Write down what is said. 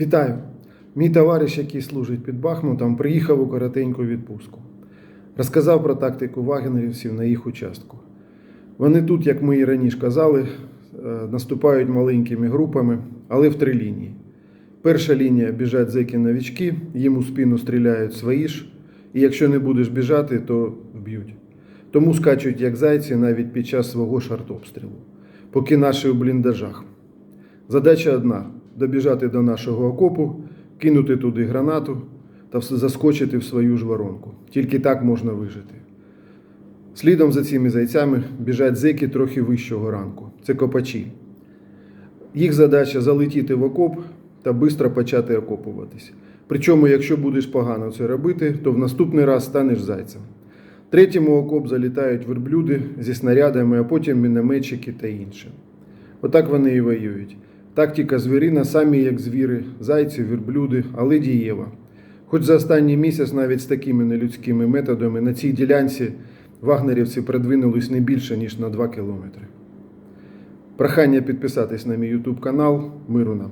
Вітаю! Мій товариш, який служить під Бахмутом, приїхав у коротеньку відпустку. Розказав про тактику вагнерівців на їх участку. Вони тут, як ми і раніше казали, е, наступають маленькими групами, але в три лінії. Перша лінія біжать зеки новічки, їм у спину стріляють свої ж, і якщо не будеш біжати, то вб'ють. Тому скачуть як зайці навіть під час свого ж артобстрілу, поки наші у бліндажах. Задача одна добіжати до нашого окопу, кинути туди гранату та заскочити в свою ж воронку. Тільки так можна вижити. Слідом за цими зайцями біжать зеки трохи вищого ранку. Це копачі. Їх задача залетіти в окоп та швидко почати окопуватись. Причому, якщо будеш погано це робити, то в наступний раз станеш зайцем. Третьому окоп залітають верблюди зі снарядами, а потім мінометчики та інше. Отак вони і воюють. Тактика звірина самі як звіри, зайці, верблюди, але дієва. Хоч за останній місяць навіть з такими нелюдськими методами на цій ділянці вагнерівці продвинулись не більше, ніж на 2 кілометри. Прохання підписатись на мій YouTube канал. Миру нам!